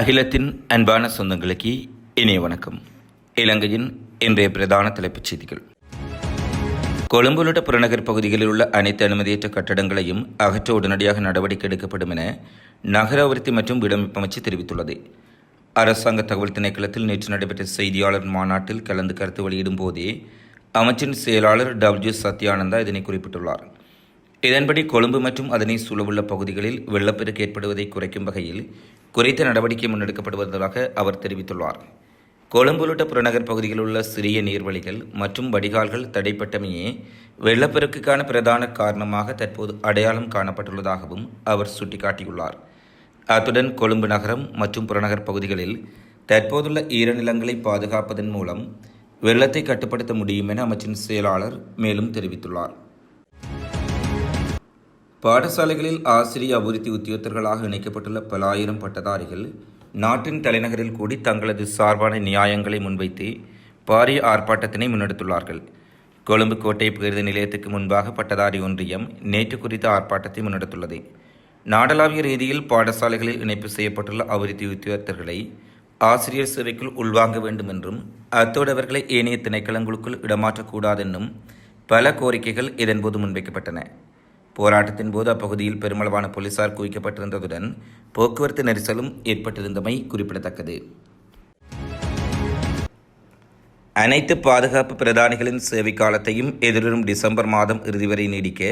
அகிலத்தின் அன்பான சொந்தங்களுக்கு இனிய வணக்கம். இலங்கையின் இன்றைய பிரதான தலைப்புச் செய்திகள். கொழும்பு உள்ளிட்ட புறநகர் பகுதிகளில் உள்ள அனைத்து அனுமதியற்ற கட்டடங்களையும் அகற்ற உடனடியாக நடவடிக்கை எடுக்கப்படும் என நகர அபிவிருத்தி மற்றும் வீடமைப்பு அமைச்சு தெரிவித்துள்ளது. அரசாங்க தகவல் திணைக்களத்தில் நேற்று நடைபெற்ற செய்தியாளர் மாநாட்டில் கலந்து கருத்து வெளியிடும் போதே அமைச்சின் செயலாளர் டபிள்யூ சத்யானந்தா இதனை குறிப்பிட்டுள்ளார். இதன்படி கொழும்பு மற்றும் அதனை சூழவுள்ள பகுதிகளில் வெள்ளப்பெருக்கு ஏற்படுவதை குறைக்கும் வகையில் குறித்த நடவடிக்கை முன்னெடுக்கப்படுவதாக அவர் தெரிவித்துள்ளார். கொழும்பு உள்ளிட்ட புறநகர் பகுதிகளில் உள்ள சிறிய நீர்வழிகள் மற்றும் வடிகால்கள் தடைப்பட்டமையே வெள்ளப்பெருக்குக்கான பிரதான காரணமாக தற்போது அடையாளம் காணப்பட்டுள்ளதாகவும் அவர் சுட்டிக்காட்டியுள்ளார். அத்துடன் கொழும்பு நகரம் மற்றும் புறநகர் பகுதிகளில் தற்போதுள்ள ஈரநிலங்களை பாதுகாப்பதன் மூலம் வெள்ளத்தை கட்டுப்படுத்த முடியும் என அமைச்சின் செயலாளர் மேலும் தெரிவித்துள்ளார். பாடசாலைகளில் ஆசிரிய அபிவிருத்தி உத்தியோகத்தர்களாக இணைக்கப்பட்டுள்ள பல ஆயிரம் பட்டதாரிகள் நாட்டின் தலைநகரில் கூடி தங்களது சார்பான நியாயங்களை முன்வைத்து பாரிய ஆர்ப்பாட்டத்தினை முன்னெடுத்துள்ளார்கள். கொழும்பு கோட்டை பேருந்து நிலையத்துக்கு முன்பாக பட்டதாரி ஒன்றியம் நேற்று குறித்த ஆர்ப்பாட்டத்தை முன்னெடுத்துள்ளது. நாடளாவிய ரீதியில் பாடசாலைகளில் இணைப்பு செய்யப்பட்டுள்ள அபிவிருத்தி உத்தியோகத்தர்களை ஆசிரியர் சேவைக்குள் உள்வாங்க வேண்டும் என்றும் அத்தோடு அவர்களை ஏனைய திணைக்களங்களுக்குள் இடமாற்றக்கூடாதென்னும் பல கோரிக்கைகள் இதன்போது முன்வைக்கப்பட்டன. போராட்டத்தின் போது அப்பகுதியில் பெருமளவான போலீசார் குவிக்கப்பட்டிருந்ததுடன் போக்குவரத்து நெரிசலும் ஏற்பட்டிருந்தமை குறிப்பிடத்தக்கது. அனைத்து பாதுகாப்பு பிரதானிகளின் சேவை காலத்தையும் எதிர்வரும் டிசம்பர் மாதம் இறுதி வரை நீடிக்க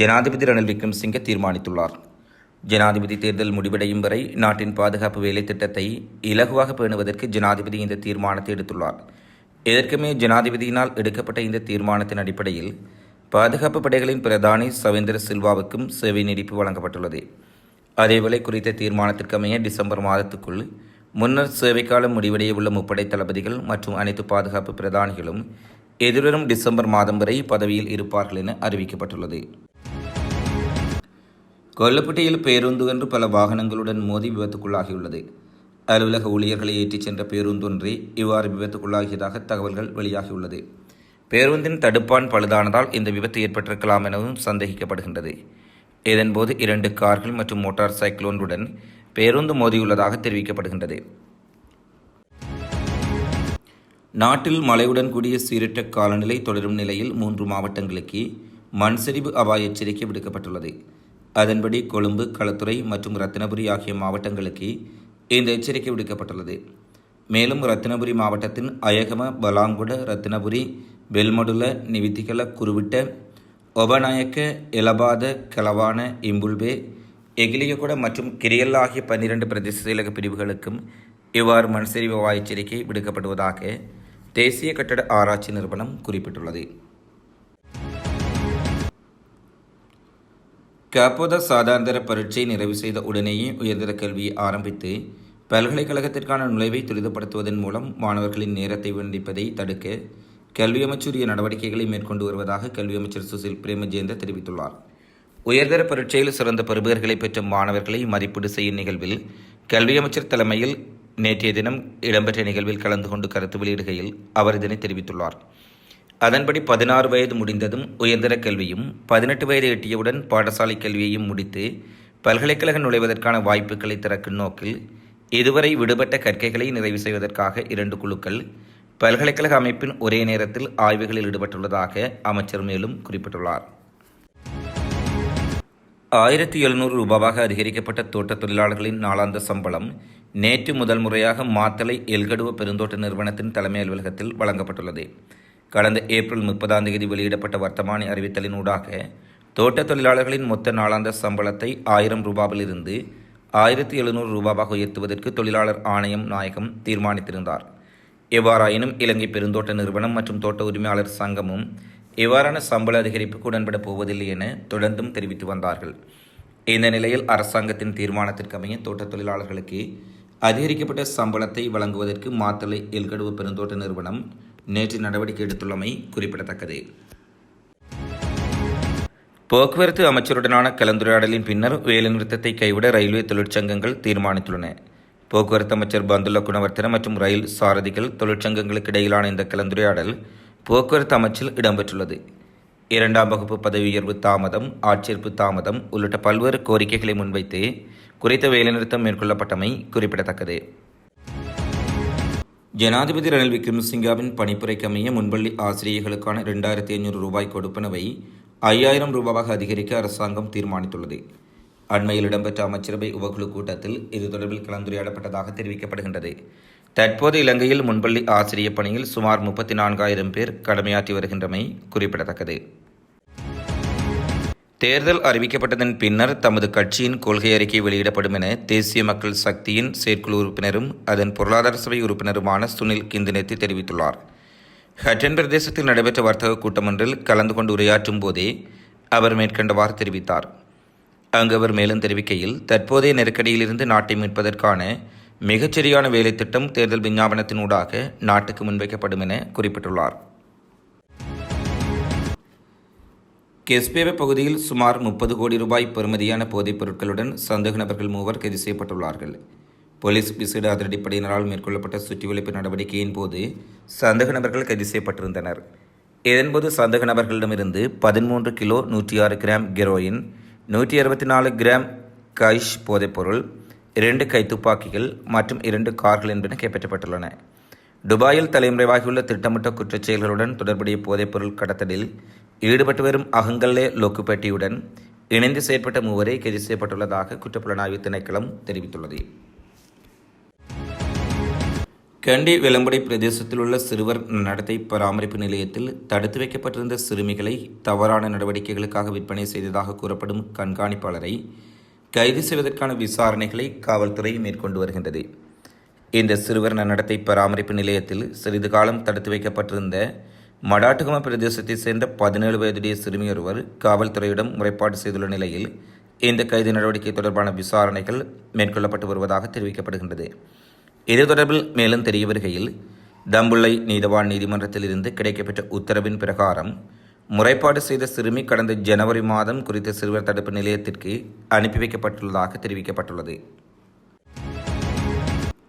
ஜனாதிபதி ரணில் விக்ரம்சிங்க தீர்மானித்துள்ளார். ஜனாதிபதி தேர்தல் முடிவடையும் வரை நாட்டின் பாதுகாப்பு வேலை திட்டத்தை இலகுவாக பேணுவதற்கு ஜனாதிபதி இந்த தீர்மானத்தை எடுத்துள்ளார். இதற்குமே ஜனாதிபதியினால் எடுக்கப்பட்ட இந்த தீர்மானத்தின் அடிப்படையில் பாதுகாப்பு படைகளின் பிரதானி சவேந்திர சில்வாவுக்கும் சேவை நீடிப்பு வழங்கப்பட்டுள்ளது. அதேவேளை குறித்த தீர்மானத்திற்கமைய டிசம்பர் மாதத்துக்குள் முன்னர் சேவைக்காலம் முடிவடைய உள்ள முப்படை தளபதிகள் மற்றும் அனைத்து பாதுகாப்பு பிரதானிகளும் எதிர்வரும் டிசம்பர் மாதம் வரை பதவியில் இருப்பார்கள் என அறிவிக்கப்பட்டுள்ளது. கொல்லப்பட்டியில் பேருந்து என்று பல வாகனங்களுடன் மோதி விபத்துக்குள்ளாகியுள்ளது. அலுவலக ஊழியர்களை ஏற்றிச் சென்ற பேருந்தொன்றே இவ்வாறு விபத்துக்குள்ளாகியதாக தகவல்கள் வெளியாகியுள்ளது. பேருந்தின் தடுப்பான் பழுதானதால் இந்த விபத்து ஏற்பட்டிருக்கலாம் எனவும் சந்தேகிக்கப்படுகின்றது. இதன்போது இரண்டு கார்கள் மற்றும் மோட்டார் சைக்கிள் ஒன்றுடன் பேருந்து மோதியுள்ளதாக தெரிவிக்கப்படுகின்றது. நாட்டில் மழையுடன் கூடிய சீரற்ற காலநிலை தொடரும் நிலையில் மூன்று மாவட்டங்களுக்கு மண் சரிவு அபாய எச்சரிக்கை விடுக்கப்பட்டுள்ளது. அதன்படி கொழும்பு களத்துறை மற்றும் ரத்தினபுரி ஆகிய மாவட்டங்களுக்கு இந்த எச்சரிக்கை விடுக்கப்பட்டுள்ளது. மேலும் ரத்தினபுரி மாவட்டத்தின் அயகம பலாங்குட ரத்தினபுரி ಬೆಲ್ಮಡುಲ ನಿವಿತಿಕಲ ಕುರುವಿಟ್ಟ ஒபநாயக்க எலபாத கலவான இம்புல்பே எகிலியகுட மற்றும் கிரியல் ஆகிய பன்னிரண்டு பிரதேச செயலக பிரிவுகளுக்கும் இவ்வாறு மண்சரிவு எச்சரிக்கை விடுக்கப்படுவதாக தேசிய கட்டட ஆராய்ச்சி நிறுவனம் குறிப்பிட்டுள்ளது கப்போத சாதாந்தர பரீட்சை நிறைவு செய்த உடனேயே உயர்தர கல்வியை ஆரம்பித்து பல்கலைக்கழகத்திற்கான நுழைவை துரிதப்படுத்துவதன் மூலம் மாணவர்களின் நேரத்தை வீணடிப்பதை தடுக்க கல்வி அமைச்சுரிய நடவடிக்கைகளை மேற்கொண்டு வருவதாக கல்வி அமைச்சர் சுசில் பிரேமஜேந்த தெரிவித்துள்ளார். உயர்தர பரீட்சையில் சிறந்த பெறுபேறுகளை பெற்ற மாணவர்களை மதிப்பீடு செய்யும் நிகழ்வில் கல்வி அமைச்சர் தலைமையில் நேற்றைய தினம் இடம்பெற்ற நிகழ்வில் கலந்து கொண்டு கருத்து வெளியிடுகையில் அவர் இதனை தெரிவித்துள்ளார். அதன்படி பதினாறு வயது முடிந்ததும் உயர்தர கல்வியும் பதினெட்டு வயது எட்டியவுடன் பாடசாலை கல்வியையும் முடித்து பல்கலைக்கழகம் நுழைவதற்கான வாய்ப்புகளை திறக்கும் நோக்கில் இதுவரை விடுபட்ட கற்கைகளை நிறைவு செய்வதற்காக இரண்டு குழுக்கள் பல்கலைக்கழக அமைப்பின் ஒரே நேரத்தில் ஆய்வுகளில் ஈடுபட்டுள்ளதாக அமைச்சர் மேலும் குறிப்பிட்டுள்ளார். ஆயிரத்தி எழுநூறு ரூபாவாக அதிகரிக்கப்பட்ட தோட்ட தொழிலாளர்களின் நாளாந்த சம்பளம் நேற்று முதல் முறையாக மாத்தலை எல்கடுவ பெருந்தோட்ட நிறுவனத்தின் தலைமை அலுவலகத்தில் வழங்கப்பட்டுள்ளது. கடந்த ஏப்ரல் முப்பதாம் தேதி வெளியிடப்பட்ட வர்த்தமானி அறிவித்தலினூடாக தோட்ட தொழிலாளர்களின் மொத்த நாளாந்த சம்பளத்தை ஆயிரம் ரூபாவிலிருந்து ஆயிரத்தி எழுநூறு ரூபாவாக உயர்த்துவதற்கு தொழிலாளர் ஆணையம் நாயகம் தீர்மானித்திருந்தார். எவ்வாறாயினும் இலங்கை பெருந்தோட்ட நிறுவனம் மற்றும் தோட்ட உரிமையாளர் சங்கமும் இவ்வாறான சம்பள அதிகரிப்புக்கு உடன்பட போவதில்லை என தொடர்ந்தும் தெரிவித்து வந்தார்கள். இந்த நிலையில் அரசாங்கத்தின் தீர்மானத்திற்கமைய தோட்ட தொழிலாளர்களுக்கு அதிகரிக்கப்பட்ட சம்பளத்தை வழங்குவதற்கு மாத்தலை எல்கடுவு பெருந்தோட்ட நிறுவனம் நேற்று நடவடிக்கை எடுத்துள்ளமை குறிப்பிடத்தக்கது. போக்குவரத்து அமைச்சருடனான கலந்துரையாடலின் பின்னர் வேலைநிறுத்தத்தை கைவிட ரயில்வே தொழிற்சங்கங்கள் தீர்மானித்துள்ளன. போக்குவரத்து அமைச்சர் பந்துல குணவர்த்தன மற்றும் ரயில் சாரதிகள் தொழிற்சங்கங்களுக்கு இடையிலான இந்த கலந்துரையாடல் போக்குவரத்து அமைச்சில் இடம்பெற்றுள்ளது. இரண்டாம் வகுப்பு பதவி உயர்வு தாமதம் ஆட்சேர்ப்பு தாமதம் உள்ளிட்ட பல்வேறு கோரிக்கைகளை முன்வைத்து குறித்த வேலைநிறுத்தம் மேற்கொள்ளப்பட்டமை குறிப்பிடத்தக்கது. ஜனாதிபதி ரணில் விக்ரமசிங்காவின் பணிப்புரைக்கு அமைய முன்பள்ளி ஆசிரியர்களுக்கான இரண்டாயிரத்தி ஐநூறு ரூபாய் கொடுப்பனவை ஐயாயிரம் ரூபாவாக அதிகரிக்க அரசாங்கம் தீர்மானித்துள்ளது. அண்மையில் இடம்பெற்ற அமைச்சரவை உபகுழு கூட்டத்தில் இது தொடர்பில் கலந்துரையாடப்பட்டதாக தெரிவிக்கப்படுகின்றது. தற்போது இலங்கையில் முன்பள்ளி ஆசிரிய பணியில் சுமார் முப்பத்தி நான்காயிரம் பேர் கடமையாற்றி வருகின்றமை குறிப்பிடத்தக்கது. தேர்தல் அறிவிக்கப்பட்டதன் பின்னர் தமது கட்சியின் கொள்கை அறிக்கை வெளியிடப்படும் என தேசிய மக்கள் சக்தியின் செயற்குழு உறுப்பினரும் அதன் பொருளாதார சபை உறுப்பினருமான சுனில் கிந்தினேத்தி தெரிவித்துள்ளார். ஹட்டன் பிரதேசத்தில் நடைபெற்ற வர்த்தக கூட்டம் ஒன்றில் கலந்து கொண்டு உரையாற்றும் போதே அவர் மேற்கண்டவாறு தெரிவித்தார். அங்கு அவர் மேலும் தெரிவிக்கையில் தற்போதைய நெருக்கடியிலிருந்து நாட்டை மீட்பதற்கான மிகச்சரியான வேலைத்திட்டம் தேர்தல் விஞ்ஞாபனத்தினூடாக நாட்டுக்கு முன்வைக்கப்படும் என குறிப்பிட்டுள்ளார். கெஸ்பேவ பகுதியில் சுமார் முப்பது கோடி ரூபாய் பெறுமதியான போதைப் பொருட்களுடன் சந்தேக நபர்கள் மூவர் கைது செய்யப்பட்டுள்ளார்கள். போலீஸ் விசேட அதிரடிப்படையினரால் மேற்கொள்ளப்பட்ட சுற்றிவளைப்பு நடவடிக்கையின் போது சந்தேக நபர்கள் கைது செய்யப்பட்டிருந்தனர். இதன்போது சந்தேக நபர்களிடமிருந்து பதிமூன்று கிலோ நூற்றி ஆறு கிராம் கெரோயின் நூற்றி அறுபத்தி நாலு கிராம் கைஷ் போதைப்பொருள் இரண்டு கைத்துப்பாக்கிகள் மற்றும் இரண்டு கார்கள் என்பன கைப்பற்றப்பட்டுள்ளன. துபாயில் தலைமுறைவாகியுள்ள திட்டமிட்ட குற்றச் செயல்களுடன் தொடர்புடைய போதைப்பொருள் கடத்தலில் ஈடுபட்டு வரும் அகங்கல்லே லோக்குப்பேட்டியுடன் இணைந்து செயற்பட்ட மூவரை கைது செய்யப்பட்டுள்ளதாக குற்றப்புலனாய்வு திணைக்களம் தெரிவித்துள்ளது. கண்டி விளம்படை பிரதேசத்தில் உள்ள சிறுவர் நடத்தை பராமரிப்பு நிலையத்தில் தடுத்து வைக்கப்பட்டிருந்த சிறுமிகளை தவறான நடவடிக்கைகளுக்காக விற்பனை செய்ததாக கூறப்படும் கண்காணிப்பாளரை கைது செய்வதற்கான விசாரணைகளை காவல்துறை மேற்கொண்டு வருகின்றது. இந்த சிறுவர் நடத்தை பராமரிப்பு நிலையத்தில் சிறிது காலம் தடுத்து வைக்கப்பட்டிருந்த மடாட்டுகம பிரதேசத்தைச் சேர்ந்த பதினேழு வயதுடைய சிறுமி ஒருவர் காவல்துறையிடம் முறைப்பாடு செய்துள்ள நிலையில் இந்த கைது நடவடிக்கை தொடர்பான விசாரணைகள் மேற்கொள்ளப்பட்டு வருவதாக தெரிவிக்கப்படுகின்றது. இது தொடர்பில் மேலும் தெரிய வருகையில் தம்புள்ளை நீதவான் நீதிமன்றத்தில் இருந்து கிடைக்கப்பெற்ற உத்தரவின் பிரகாரம் முறைப்பாடு செய்த சிறுமி கடந்த ஜனவரி மாதம் குறித்த சிறுவர் தடுப்பு நிலையத்திற்கு அனுப்பி வைக்கப்பட்டுள்ளதாக தெரிவிக்கப்பட்டுள்ளது.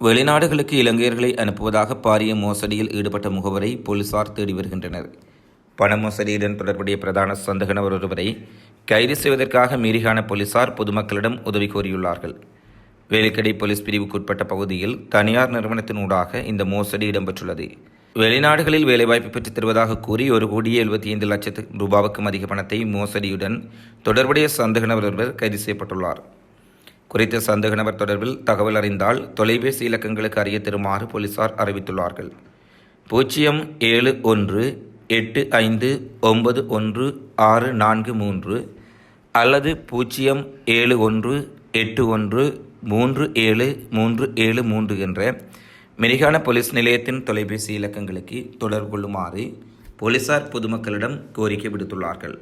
வெளிநாடுகளுக்கு இலங்கையர்களை அனுப்புவதாக பாரிய மோசடியில் ஈடுபட்ட முகவரை போலீசார் தேடி வருகின்றனர். பண மோசடியுடன் தொடர்புடைய பிரதான சந்தகனவர் ஒருவரை கைது செய்வதற்காக மீறிகான போலீசார் பொதுமக்களிடம் உதவி கோரியுள்ளார்கள். வேலிக்கடை போலீஸ் பிரிவுக்குட்பட்ட பகுதியில் தனியார் நிறுவனத்தினூடாக இந்த மோசடி இடம்பெற்றுள்ளது. வெளிநாடுகளில் வேலைவாய்ப்பு பெற்றுத் தருவதாக கூறி ஒரு கோடி எழுபத்தி ஐந்து லட்சத்து ரூபாவுக்கும் அதிக பணத்தை மோசடியுடன் தொடர்புடைய சந்தக நபர் ஒருவர் கைது செய்யப்பட்டுள்ளார். குறித்த சந்தேக நபர் தொடர்பில் தகவல் அறிந்தால் தொலைபேசி இலக்கங்களுக்கு அறிய தருமாறு போலீசார் அறிவித்துள்ளார்கள். பூஜ்ஜியம் ஏழு ஒன்று எட்டு ஐந்து ஒன்பது ஒன்று ஆறு நான்கு மூன்று அல்லது பூஜ்ஜியம் ஏழு ஒன்று எட்டு ஒன்று மூன்று ஏழு மூன்று ஏழு மூன்று என்ற மெரிகான போலீஸ் நிலையத்தின் தொலைபேசி இலக்கங்களுக்கு தொடர்பு கொள்ளுமாறு போலீசார் பொதுமக்களிடம் கோரிக்கை விடுத்துள்ளார்கள்.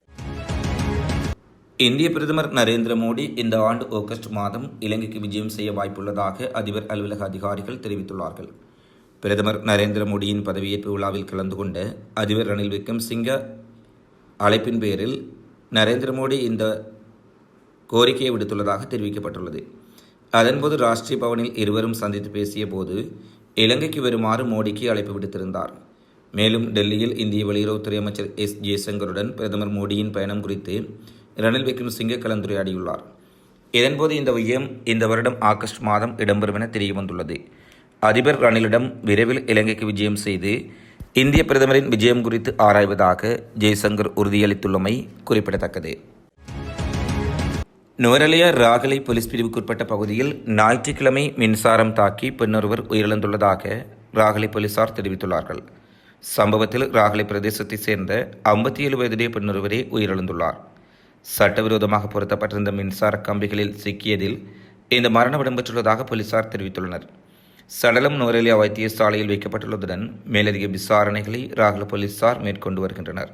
இந்திய பிரதமர் நரேந்திர மோடி இந்த ஆண்டு ஆகஸ்ட் மாதம் இலங்கைக்கு விஜயம் செய்ய வாய்ப்புள்ளதாக அதிபர் அலுவலக அதிகாரிகள் தெரிவித்துள்ளார்கள். பிரதமர் நரேந்திர மோடியின் பதவியேற்பு விழாவில் கலந்து கொண்ட அதிபர் ரணில் விக்ரம்சிங்க அழைப்பின் பேரில் நரேந்திர மோடி இந்த கோரிக்கையை விடுத்துள்ளதாக தெரிவிக்கப்பட்டுள்ளது. அதன்போது ராஷ்டிரிய பவனில் இருவரும் சந்தித்து பேசிய போது இலங்கைக்கு வருமாறு மோடிக்கு அழைப்பு விடுத்திருந்தார். மேலும் டெல்லியில் இந்திய வெளியுறவுத்துறை அமைச்சர் எஸ். ஜெய்சங்கருடன் பிரதமர் மோடியின் பயணம் குறித்து ரணில் விக்ரமசிங்கே கலந்துரையாடியுள்ளார். இதன்போது இந்த விஜயம் இந்த வருடம் ஆகஸ்ட் மாதம் இடம்பெறும் என தெரிய வந்துள்ளது அதிபர் ரணிலிடம் விரைவில் இலங்கைக்கு விஜயம் செய்து இந்திய பிரதமரின் விஜயம் குறித்து ஆராய்வதாக ஜெய்சங்கர் உறுதியளித்துள்ளமை குறிப்பிடத்தக்கது. நுவரலியா ராகலை போலீஸ் பிரிவுக்குட்பட்ட பகுதியில் ஞாயிற்றுக்கிழமை மின்சாரம் தாக்கி பெண்ணொருவர் உயிரிழந்துள்ளதாக ராகலை போலீசார் தெரிவித்துள்ளார்கள். சம்பவத்தில் ராகலை பிரதேசத்தைச் சேர்ந்த ஐம்பத்தி ஏழு வயதுடைய பெண்ணொருவரே உயிரிழந்துள்ளார். சட்டவிரோதமாக பொருத்தப்பட்டிருந்த மின்சார கம்பிகளில் சிக்கியதில் இந்த மரணம் இடம்பெற்றுள்ளதாக போலீசார் தெரிவித்துள்ளனர். சடலம் நுவரலியா வைத்தியசாலையில் வைக்கப்பட்டுள்ளதுடன் மேலதிக விசாரணைகளை ராகுல போலீசார் மேற்கொண்டு வருகின்றனர்.